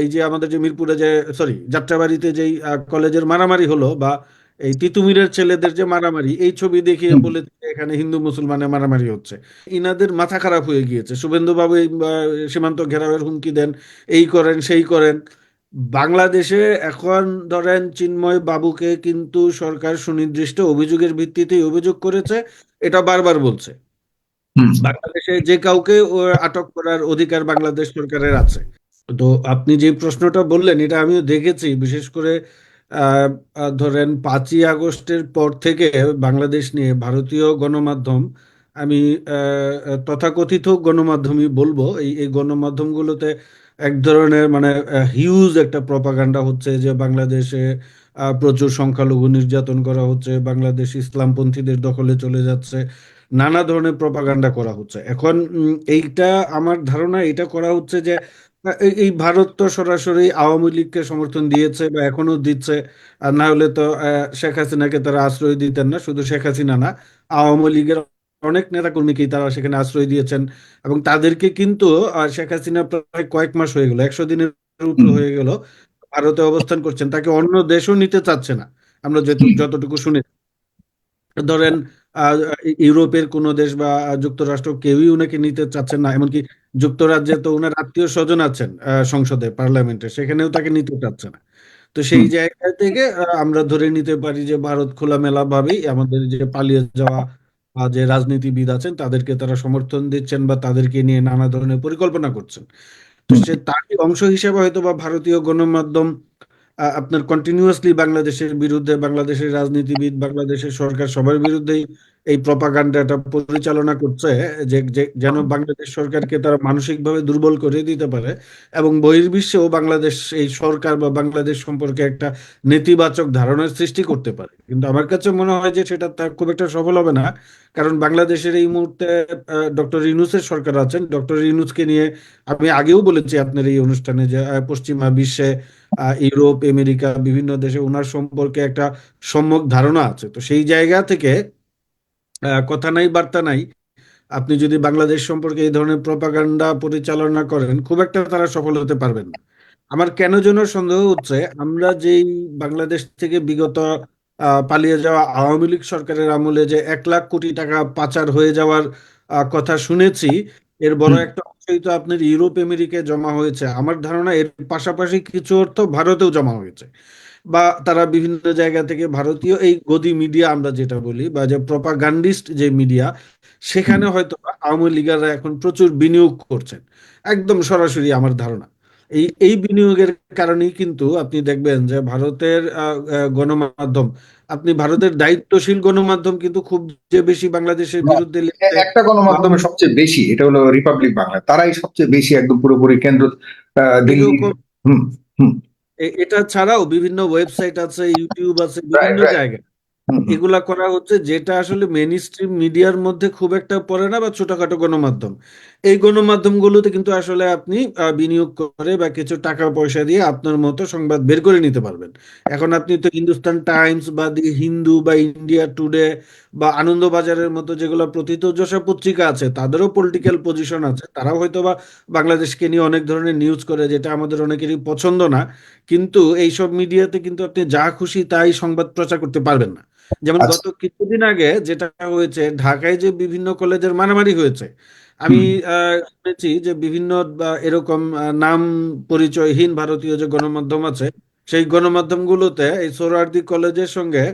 এই যে আমাদের যে মিরপুরে যে সরি যাত্রাবাড়িতে যেই কলেজের মারামারি হলো বা এই তিতুমিরের ছেলেদের যে মারামারি এই ছবি দেখিয়ে বলে এখানে হিন্দু মুসলমানের মারামারি হচ্ছে। ইনাদের মাথা খারাপ হয়ে গিয়েছে। শুভেন্দু বাবু সীমান্ত ঘেরাওয়ের হুমকি দেন এই করেন সেই করেন। বাংলাদেশে এখন ধরেন চিন্ময় বাবুকে কিন্তু সরকার সুনির্দিষ্ট অভিযোগের ভিত্তিতেই অভিযোগ করেছে এটা বারবার বলছে। বাংলাদেশে যে কাউকে আটক করার অধিকার বাংলাদেশ সরকারের আছে। তো আপনি যে প্রশ্নটা বললেন, এটা আমিও দেখেছি। বিশেষ করে ধরেন পাঁচই আগস্টের পর থেকে বাংলাদেশ নিয়ে ভারতীয় গণমাধ্যম, আমি তথাকথিত গণমাধ্যমই বলব। এই এই গণমাধ্যমগুলোতে এক ধরনের মানে হিউজ একটা প্রপাগান্ডা হচ্ছে যে বাংলাদেশে প্রচুর সংখ্যালঘু নির্যাতন করা হচ্ছে, বাংলাদেশ ইসলামপন্থীদের দখলে চলে যাচ্ছে, নানা ধরনের প্রপাগান্ডা করা হচ্ছে। এখন এইটা, আমার ধারণা, এটা করা হচ্ছে যে এই এই ভারত তো সরাসরি আওয়ামী লীগকে সমর্থন দিয়েছে বা এখনও দিচ্ছে। আর না হলে তো শেখ হাসিনাকে তারা আশ্রয় দিতেন না শুধু শেখ হাসিনা না আওয়ামী লীগের অনেক নেতাকর্মীকেই তারা সেখানে আশ্রয় দিয়েছেন। এবং তাদেরকে কিন্তু শেখ হাসিনা প্রায় কয়েক মাস হয়ে গেল একশো দিনের উপর হয়ে গেল ভারতে অবস্থান করছেন। তাকে অন্য দেশও নিতে চাচ্ছে না। আমরা যত- যতটুকু শুনে ধরেন ইউরোপের কোনো দেশ বা যুক্তরাষ্ট্র কেউই উনাকে নিতে চাচ্ছেন না এমনকি যুক্তরাজ্যে তো উনার আত্মীয় স্বজন আছেন সংসদে পার্লামেন্টে সেখানেও তাকে নিতে চাচ্ছে না। তো সেই জায়গা থেকে আমরা ধরে নিতে পারি যে ভারত খোলামেলা ভাবেই আমাদের যে পালিয়ে যাওয়া যে রাজনীতিবিদ আছেন তাদেরকে তারা সমর্থন দিচ্ছেন বা তাদেরকে নিয়ে নানা ধরনের পরিকল্পনা করছেন। তো সে তারই অংশ হিসেবে হয়তো বা ভারতীয় গণমাধ্যম আপনার কন্টিনিউয়াসলি বাংলাদেশের বিরুদ্ধে, বাংলাদেশের রাজনীতিবিদ, বাংলাদেশের সরকার সবার বিরুদ্ধেই এই প্রপাগান্ডাটা পরিচালনা করছে, যে যেন বাংলাদেশ সরকারকে তারা মানসিকভাবে দুর্বল করে দিতে পারে এবং বহির্বিশ্বেও বাংলাদেশ এই সরকার বা বাংলাদেশ সম্পর্কে একটা নেতিবাচক ধারণার সৃষ্টি করতে পারে। কিন্তু আমার কাছে মনে হয় যে সেটা তার খুব একটা সফল হবে না, কারণ বাংলাদেশের এই মুহূর্তে ডক্টর ইউনূসের সরকার আছেন। ডক্টর ইউনূসকে নিয়ে আমি আগেও বলেছি আপনার এই অনুষ্ঠানে যে পশ্চিমা বিশ্বে ইউরোপ আমেরিকা বিভিন্ন দেশে ওনার সম্পর্কে একটা সম্যক ধারণা আছে। তো সেই জায়গা থেকে কথা নাই বার্তা নাই আপনি যদি বাংলাদেশ সম্পর্কে এই ধরনের প্রপাগান্ডা পরিচালনা করেন খুব একটা তারা সফল হতে পারবেন না। আমার কেন যেন সন্দেহ হচ্ছে আমরা যেই বাংলাদেশ থেকে বিগত আহ, পালিয়ে যাওয়া আওয়ামী লীগ সরকারের আমলে যে এক লাখ কোটি টাকা পাচার হয়ে যাওয়ার কথা শুনেছি এর বড় একটা অংশই তো আপনার ইউরোপ, আমেরিকায় জমা হয়েছে। আমার ধারণা এর পাশাপাশি কিছু অর্থ ভারতেও জমা হয়েছে। বা তারা বিভিন্ন জায়গা থেকে ভারতীয়, এই গদি মিডিয়া আমরা যেটা বলি বা যে প্রপাগান্ডিস্ট যে মিডিয়া, সেখানে হয়তো আওয়ামী লীগাররা এখন প্রচুর বিনিয়োগ করছেন। একদম সরাসরি আমার ধারণা। এই এই বিনিয়োগের কারণেই কিন্তু আপনি দেখবেন যে ভারতের গণমাধ্যম আপনি ভারতের দায়িত্বশীল গণমাধ্যম কিন্তু খুব যে বেশি বাংলাদেশের বিরুদ্ধে একটা গণমাধ্যমে সবচেয়ে বেশি এটা হলো রিপাবলিক বাংলা তারাই সবচেয়ে বেশি একদম পুরোপুরি কেন্দ্র দিল্লি। এটা ছাড়াও বিভিন্ন ওয়েবসাইট আছে ইউটিউব আছে বিভিন্ন জায়গায়। এগুলা করা হচ্ছে যেটা আসলে মেইন স্ট্রিম মিডিয়ার মধ্যে খুব একটা পড়ে না বা ছোটখাটো গণমাধ্যম। এই গণমাধ্যমগুলোতে কিন্তু আসলে আপনি বিনিয়োগ করে বা কিছু টাকা পয়সা দিয়ে আপনার মতো সংবাদ বের করে নিতে পারবেন। এখন আপনি তো হিন্দুস্তান টাইমস বা দি হিন্দু বা ইন্ডিয়া টুডে বা আনন্দবাজারের মতো যেগুলো প্রথিতযশা পত্রিকা আছে, তাদেরও পলিটিক্যাল পজিশন আছে। তারাও হয়তো বা বাংলাদেশকে নিয়ে অনেক ধরনের নিউজ করে যেটা আমাদের অনেকেরই পছন্দ না। কিন্তু এইসব মিডিয়াতে কিন্তু আপনি যা খুশি তাই সংবাদ প্রচার করতে পারবেন না। যেমন আচ্ছা। গত কিছুদিন আগে যেটা হয়েছে ঢাকায় যে বিভিন্ন কলেজের মারামারি হয়েছে আমি শুনেছি যে বিভিন্ন এরকম নাম পরিচয়হীন ভারতীয় যে গণমাধ্যম আছে সেই গণমাধ্যমগুলোতে এই সোহরাওয়ার্দী কলেজের সঙ্গে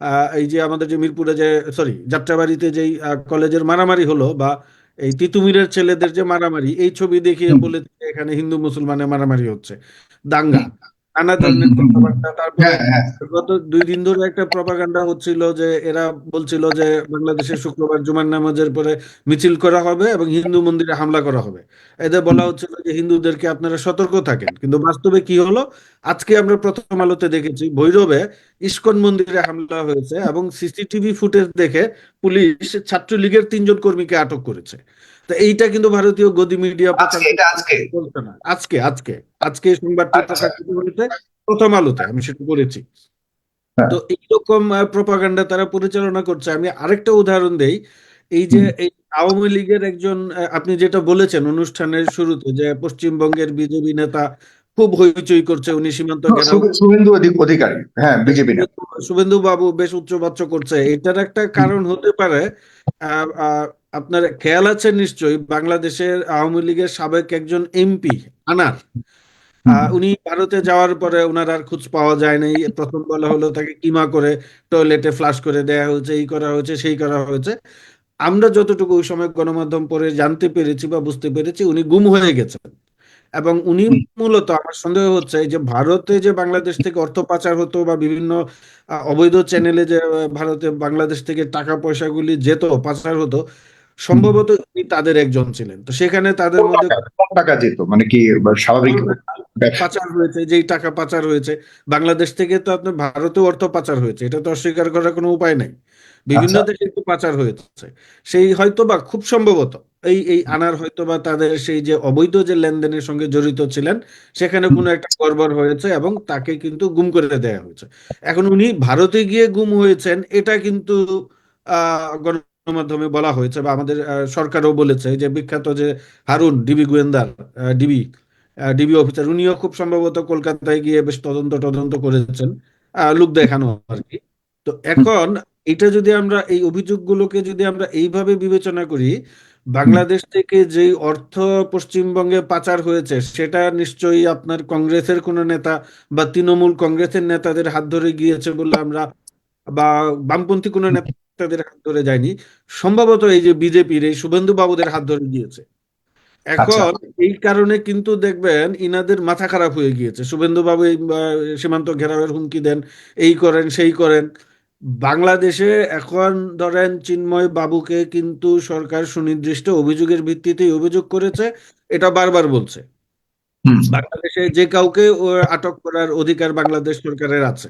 আহ, এই যে আমাদের যে মিরপুরে যে সরি যাত্রাবাড়িতে যেই কলেজের মারামারি হলো বা এই তিতুমিরের ছেলেদের যে মারামারি এই ছবি দেখিয়ে বলে এখানে হিন্দু মুসলমানের মারামারি হচ্ছে। দাঙ্গা। নানা ধরনের। কথাবার্তা তারপরে হ্যাঁ হ্যাঁ। গত দুই দিন ধরে একটা প্রপাগান্ডা হচ্ছিল যে এরা বলছিল যে বাংলাদেশে শুক্রবার জুমার নামাজের পরে মিছিল করা হবে এবং হিন্দু মন্দিরে হামলা করা হবে। এদের বলা হচ্ছিল যে হিন্দুদেরকে আপনারা সতর্ক থাকেন। কিন্তু বাস্তবে কি হলো? আজকে আমরা প্রথম আলোতে দেখেছি ভৈরবে ইস্কন মন্দিরে হামলা হয়েছে এবং সিসিটিভি ফুটেজ দেখে পুলিশ ছাত্রলীগের তিনজন কর্মীকে আটক করেছে। তো এইটা কিন্তু ভারতীয় গদি মিডিয়া প্রচার আজকে। আজকে না। আজকে আজকে আজকে সংবাদটি আচ্ছা। প্রকাশিত প্রথম আলোতে আমি সেটা করেছি হ্যাঁ। তো এইরকম প্রপাগান্ডা তারা পরিচালনা করছে। আমি আরেকটা উদাহরণ দেই। এই যে এই আওয়ামী লীগের একজন আপনি যেটা বলেছেন অনুষ্ঠানের শুরুতে যে পশ্চিমবঙ্গের বিজেপি নেতা খুব হইচই করছে উনি সীমান্ত ঘেরাও শুভেন্দু অধিকারী। হ্যাঁ বিজেপি শুভেন্দু বাবু বেশ উচ্চবাচ্য করছে। এটার একটা কারণ হতে পারে আপনার খেয়াল আছে নিশ্চয়ই বাংলাদেশের আওয়ামী লীগের সাবেক একজন এমপি আনার। উনি ভারতে যাওয়ার পরে ওনার আর খোঁজ পাওয়া যায় নাই। প্রথম বলা হলো তাকে কিমা করে টয়লেটে ফ্লাশ করে দেয়া হয়েছে এই করা হয়েছে সেই করা হয়েছে। আমরা যতটুকু ওই সময় গণমাধ্যম পড়ে জানতে পেরেছি বা বুঝতে পেরেছি উনি গুম হয়ে গেছেন। এবং উনি মূলত আমার সন্দেহ হচ্ছে যে ভারতে যে বাংলাদেশ থেকে অর্থ পাচার হতো বা বিভিন্ন অবৈধ চ্যানেলে যে ভারতে বাংলাদেশ থেকে টাকা পয়সাগুলি যেত পাচার হতো সম্ভবত উনি তাদের একজন ছিলেন। তো সেখানে তাদের মধ্যে টাকা- যেত মানে কি স্বাভাবিক পাচার হয়েছে যেই টাকা পাচার হয়েছে। বাংলাদেশ থেকে তো আপনার ভারতেও অর্থ পাচার হয়েছে এটা তো অস্বীকার করার কোনো উপায় নাই। বিভিন্ন আচ্ছা। দেশে তো পাচার হয়েছে। সেই হয়তো বা খুব সম্ভবত এই এই আনার হয়তো বা তাদের সেই যে অবৈধ যে লেনদেনের সঙ্গে জড়িত ছিলেন সেখানে কোনো একটা গড়বড় হয়েছে এবং তাকে কিন্তু গুম করে দেয়া হয়েছে। এখন উনি ভারতে গিয়ে গুম হয়েছেন এটা কিন্তু আহ গণমাধ্যমে বলা হয়েছে বা আমাদের সরকারও বলেছে যে বিখ্যাত যে হারুন, ডিবি গোয়েন্দার ডিবি ডিবি অফিসার, উনিও খুব সম্ভবত কলকাতায় গিয়ে বেশ তদন্ত তদন্ত করেছেন লোক দেখানো আর কি। তো এখন এটা যদি আমরা, এই অভিযোগগুলোকে যদি আমরা এইভাবে বিবেচনা করি, বাংলাদেশ থেকে যেই অর্থ পশ্চিমবঙ্গে পাচার হয়েছে, সেটা নিশ্চয়ই আপনার কংগ্রেসের কোনো নেতা বা তৃণমূল কংগ্রেসের নেতাদের হাত ধরে গিয়েছে বলে আমরা বা বামপন্থী কোনো নেতাদের হাত ধরে যায়নি। সম্ভবত এই যে বিজেপির এই শুভেন্দু বাবুদের হাত ধরে গিয়েছে। এখন এই কারণে কিন্তু দেখবেন ইনাদের মাথা খারাপ হয়ে গিয়েছে। শুভেন্দু বাবু সীমান্ত ঘেরাওয়ের হুমকি দেন এই করেন সেই করেন। বাংলাদেশে এখন ধরেন চিন্ময় বাবুকে কিন্তু সরকার সুনির্দিষ্ট অভিযোগের ভিত্তিতেই অভিযোগ করেছে এটা বারবার বলছে। বাংলাদেশে যে কাউকে আটক করার অধিকার বাংলাদেশ সরকারের আছে।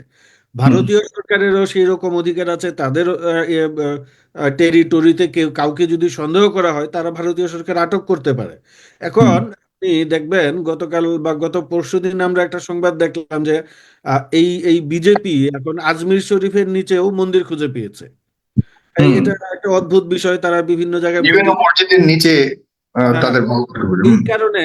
ভারতীয় সরকারেরও সেই রকম অধিকার আছে তাদের টেরিটরিতে কেউ কাউকে যদি সন্দেহ করা হয় তারা ভারতীয় সরকার আটক করতে পারে। এখন আপনি দেখবেন গতকাল বা গত পরশুদিন আমরা একটা সংবাদ দেখলাম যে এই এই বিজেপি এখন আজমির শরীফের নিচেও মন্দির খুঁজে পেয়েছে। এটা একটা অদ্ভুত বিষয় তারা বিভিন্ন জায়গায় বিভিন্ন মসজিদের নিচে হ্যাঁ। তাদের এই কারণে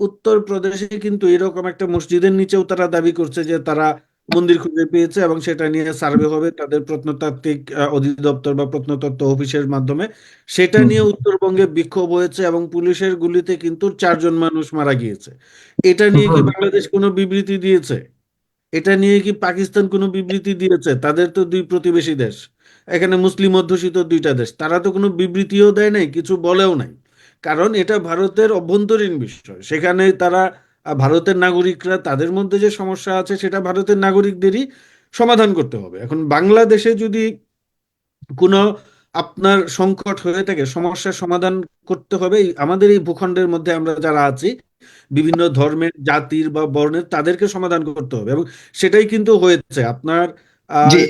উত্তর প্রদেশে কিন্তু এরকম একটা মসজিদের নিচেও তারা দাবি করছে যে তারা মন্দির খুঁজে পেয়েছে এবং সেটা নিয়ে সার্ভে হবে তাদের প্রত্নতাত্ত্বিক অধিদপ্তর বা প্রত্নতত্ত্ব অফিসের মাধ্যমে। সেটা নিয়ে উত্তরবঙ্গে বিক্ষোভ হয়েছে এবং পুলিশের গুলিতে কিন্তু চারজন মানুষ মারা গিয়েছে। এটা নিয়ে কি বাংলাদেশ কোনো বিবৃতি দিয়েছে? এটা নিয়ে কি পাকিস্তান কোনো বিবৃতি দিয়েছে? তাদের তো দুই প্রতিবেশী দেশ এখানে মুসলিম অধ্যুষিত দুইটা দেশ। তারা তো কোনো বিবৃতিও দেয় নাই কিছু বলেও নাই। কারণ এটা ভারতের অভ্যন্তরীণ বিষয়। সেখানে তারা ভারতের নাগরিকরা তাদের মধ্যে যে সমস্যা আছে সেটা ভারতের নাগরিকদেরই সমাধান করতে হবে এখন বাংলাদেশে যদি কোনো আপনার সংকট হয়ে থাকে, সমস্যার সমাধান করতে হবে আমাদের এই ভূখণ্ডের মধ্যে আমরা যারা আছি, বিভিন্ন ধর্মের, জাতির বা বর্ণের, তাদেরকে সমাধান করতে হবে এবং সেটাই কিন্তু হয়েছে আপনার।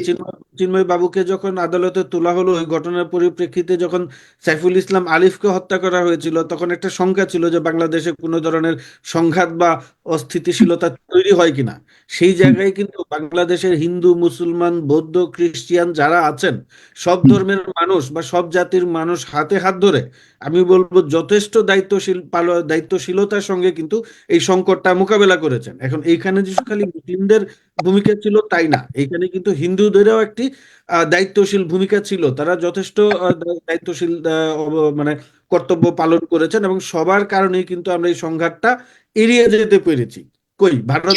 চিন্ময় চিন্ময় বাবুকে যখন আদালতে তোলা হলো ওই ঘটনার পরিপ্রেক্ষিতে যখন সাইফুল ইসলাম আলিফকে হত্যা করা হয়েছিল তখন একটা শঙ্কা ছিল যে বাংলাদেশে কোনো ধরনের সংঘাত বা অস্থিতিশীলতা তৈরি হয় কিনা? সেই জায়গায় কিন্তু বাংলাদেশের হিন্দু মুসলমান বৌদ্ধ খ্রিস্টিয়ান যারা আছেন সব ধর্মের মানুষ বা সব জাতির মানুষ হাতে হাত ধরে আমি বলব যথেষ্ট দায়িত্বশীল পাল দায়িত্বশীলতার সঙ্গে কিন্তু এই সংকটটা মোকাবেলা করেছেন। এখন এইখানে যে খালি মুসলিমদের ভূমিকা ছিল তাই না এইখানে কিন্তু হিন্দুদেরও একটি আহ, দায়িত্বশীল ভূমিকা ছিল। তারা যথেষ্ট দায়িত্বশীল মানে কর্তব্য পালন করেছেন এবং সবার কারণেই কিন্তু আমরা এই সংঘাতটা এড়িয়ে যেতে পেরেছি। কই ভারত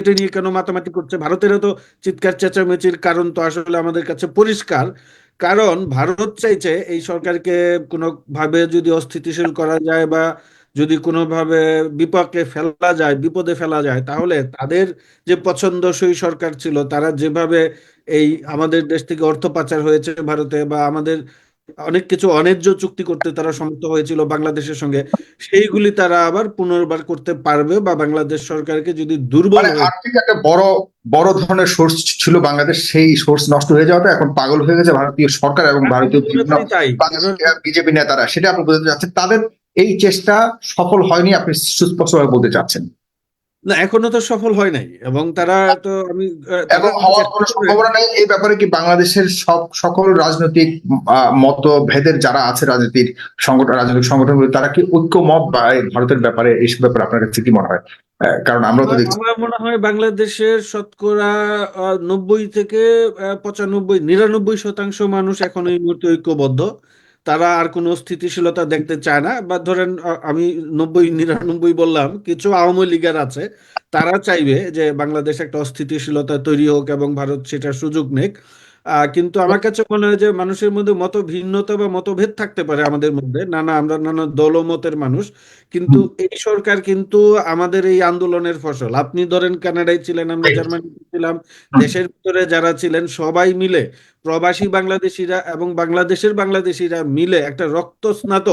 এটা নিয়ে কেন মাতামাতি করছে? ভারতেরও তো চিৎকার চেঁচামেচির কারণ তো আসলে আমাদের কাছে পরিষ্কার। কারণ ভারত চাইছে এই সরকারকে কোনোভাবে যদি অস্থিতিশীল করা যায় বা যদি কোনোভাবে বিপাকে ফেলা যায় বিপদে ফেলা যায় তাহলে তাদের যে পছন্দসই সরকার ছিল তারা যেভাবে এই আমাদের দেশ থেকে অর্থ পাচার হয়েছে ভারতে বা আমাদের অনেক কিছু অন্যায্য চুক্তি করতে তারা সমর্থ হয়েছিল বাংলাদেশের সঙ্গে। সেইগুলি তারা আবার পুনর্বার করতে পারবে বা বাংলাদেশ সরকারকে যদি দুর্বল মানে আর্থিক একটা বড় বড় ধরনের সোর্স ছিল বাংলাদেশ সেই সোর্স নষ্ট হয়ে যাওয়াতে এখন পাগল হয়ে গেছে ভারতীয় সরকার এবং ভারতীয় বিজেপি নেতারা সেটা আপনি বলতে চাচ্ছেন তাদের এই চেষ্টা সফল হয়নি আপনি সুস্পষ্টভাবে বলতে চাচ্ছেন। না এখনও তো সফল হয় নাই এবং তারা তো আমি এবং হওয়ার কোনো সম্ভাবনা নেই। এই ব্যাপারে কি বাংলাদেশের সব সকল রাজনৈতিক আহ, মতভেদের যারা আছে রাজনীতির সংগঠন রাজনৈতিক সংগঠনগুলো তারা কি ঐক্যমত বা ভারতের ব্যাপারে এইসব ব্যাপারে আপনার কাছে কি মনে হয়? কারণ আমরা তো আমার দেখছি আমার মনে হয় বাংলাদেশের শতকরা নব্বই থেকে পঁচানব্বই নিরানব্বই শতাংশ মানুষ এখন এই মুহূর্তে ঐক্যবদ্ধ। তারা আর কোনো স্থিতিশীলতা দেখতে চায় না। বা ধরেন আমি নব্বই, নিরানব্বই বললাম, কিছু আওয়ামী লীগের আছে, তারা চাইবে যে বাংলাদেশ একটা অস্থিতিশীলতা তৈরি হোক এবং ভারত সেটার সুযোগ নেক। কিন্তু আমার কাছে মনে হয় যে মানুষের মধ্যে মত ভিন্নতা বা মতভেদ থাকতে পারে আমাদের মধ্যে। নানা আমরা নানা দলমতের মানুষ। কিন্তু এই সরকার কিন্তু আমাদের এই আন্দোলনের ফসল। আপনি ধরেন কানাডায় ছিলেন আমরা জার্মানিতে ছিলাম। দেশের ভিতরে যারা ছিলেন সবাই মিলে প্রবাসী বাংলাদেশিরা এবং বাংলাদেশের বাংলাদেশিরা মিলে একটা রক্তস্নাত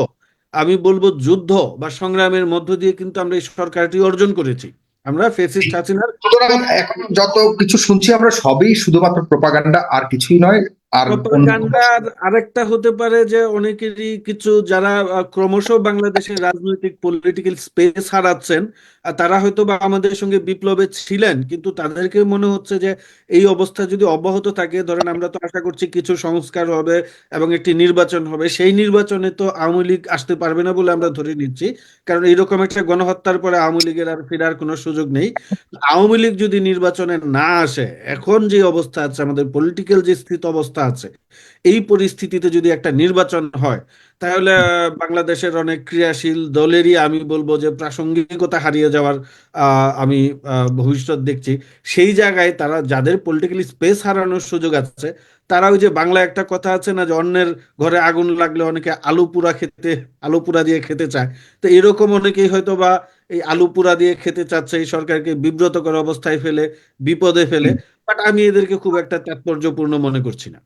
আমি বলব যুদ্ধ বা সংগ্রামের মধ্য দিয়ে কিন্তু আমরা এই সরকারটি অর্জন করেছি। আমরা ফেসিস্ট হাসিনার সুতরাং এখন যত কিছু শুনছি আমরা সবই শুধুমাত্র প্রপাগান্ডা আর কিছুই নয়। আর আরেকটা হতে পারে যে অনেকেরই কিছু যারা ক্রমশ বাংলাদেশের রাজনৈতিক পলিটিক্যাল স্পেস হারাচ্ছেন আর তারা হয়তো বা আমাদের সঙ্গে বিপ্লবে ছিলেন কিন্তু তাদেরকে মনে হচ্ছে যে এই অবস্থা যদি অব্যাহত থাকে ধরেন আমরা তো আশা করছি কিছু সংস্কার হবে এবং একটি নির্বাচন হবে সেই নির্বাচনে তো আওয়ামী লীগ আসতে পারবে না বলে আমরা ধরে নিচ্ছি কারণ এইরকম একটা গণহত্যার পরে আওয়ামী লীগের আর ফেরার কোনো সুযোগ নেই। আওয়ামী লীগ যদি নির্বাচনে না আসে এখন যে অবস্থা আছে আমাদের পলিটিক্যাল যে স্থিত অবস্থা আছে। এই পরিস্থিতিতে যদি একটা নির্বাচন হয়, তাহলে বাংলাদেশের অনেক ক্রিয়াশীল দলেরই আমি বলব যে প্রাসঙ্গিকতা হারিয়ে যাওয়ার আমি ভবিষ্যৎ দেখছি। সেই জায়গায় তারা যাদের পলিটিক্যালি স্পেস হারানোর সুযোগ আছে, তারা ওই যে বাংলা একটা কথা আছে না যে অন্যের ঘরে আগুন লাগলে অনেকে আলু পুরা খেতে, আলু পুরা দিয়ে খেতে চায়। তো এরকম অনেকেই হয়তো বা এই আলু পুরা দিয়ে খেতে চাচ্ছে, এই সরকারকে বিব্রতকর অবস্থায় ফেলে, বিপদে ফেলে। বাট আমি এদেরকে খুব একটা তাৎপর্যপূর্ণ মনে করছি না।